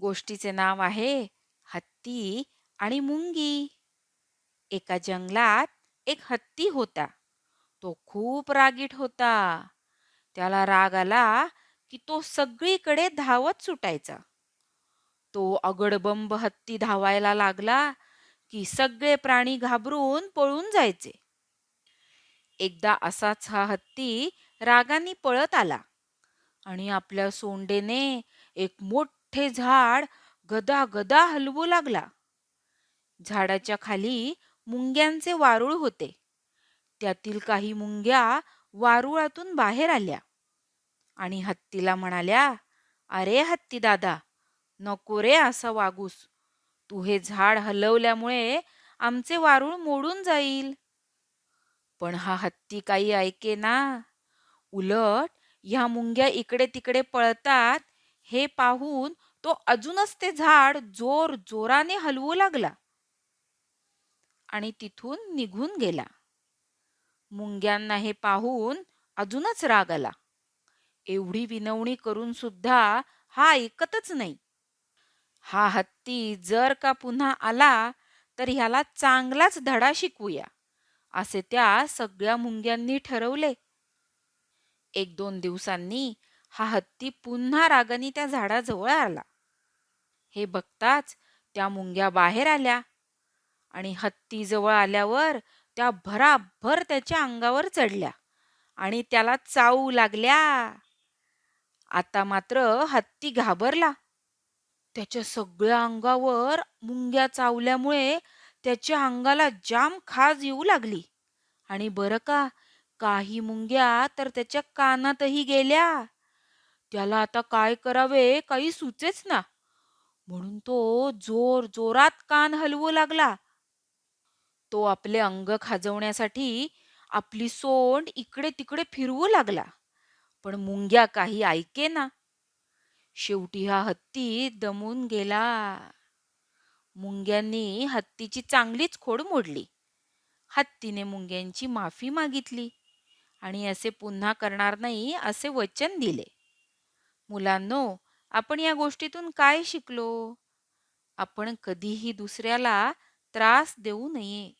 गोष्टीचे नाव आहे हत्ती आणि मुंगी. एका जंगलात एक हत्ती होता. तो खूप रागीट होता. त्याला राग आला की तो सगळीकडे धावत सुटायचा. तो अगडबंब हत्ती धावायला लागला की सगळे प्राणी घाबरून पळून जायचे. एकदा असाच हा हत्ती रागाने पळत आला आणि आपल्या सोंडेने एक मोठ झाड गदा गदा हलवू लागला. झाडाच्या खाली मुंग्यांचे वारूळ होते. त्यातील काही मुंग्या वारुळातून बाहेर आल्या. आणि हत्तीला म्हणाल्या अरे हत्ती दादा नको रे असं वागूस. तू हे झाड हलवल्यामुळे आमचे वारूळ मोडून जाईल. पण हा हत्ती काही ऐके ना. उलट ह्या मुंग्या इकडे तिकडे पळतात हे पाहून तो अजूनच ते झाड जोर जोराने हलवू लागला आणि तिथून निघून गेला. मुंग्यांना हे पाहून अजूनच राग आला. एवढी विनवणी करून सुद्धा हा ऐकतच नाही. हा हत्ती जर का पुन्हा आला तर ह्याला चांगलाच धडा शिकवूया असे त्या सगळ्या मुंग्यांनी ठरवले. एक दोन दिवसांनी हा हत्ती पुन्हा रागानी त्या झाडाजवळ आला. हे बघताच त्या मुंग्या बाहेर आल्या आणि हत्ती जवळ आल्यावर त्या भराभर त्याच्या अंगावर चढल्या आणि त्याला चावू लागल्या. आता मात्र हत्ती घाबरला. त्याच्या सगळ्या अंगावर मुंग्या चावल्यामुळे त्याच्या अंगाला जाम खाज येऊ लागली. आणि बरं का काही मुंग्या तर त्याच्या कानातही गेल्या. त्याला आता काय करावे काही सुचेच ना. म्हणून तो जोर जोरात कान हलवू लागला. तो आपले अंग खाजवण्यासाठी आपली सोंड इकडे तिकडे फिरवू लागला. पण मुंग्या काही ऐके ना. शेवटी हा हत्ती दमून गेला. मुंग्यांनी हत्तीची चांगलीच खोड मोडली. हत्तीने मुंग्यांची माफी मागितली. आणि असे पुन्हा करणार नाही असे वचन दिले. मुलांनो आपण या गोष्टीतून काय शिकलो? आपण कधीही दुसऱ्याला त्रास देऊ नये.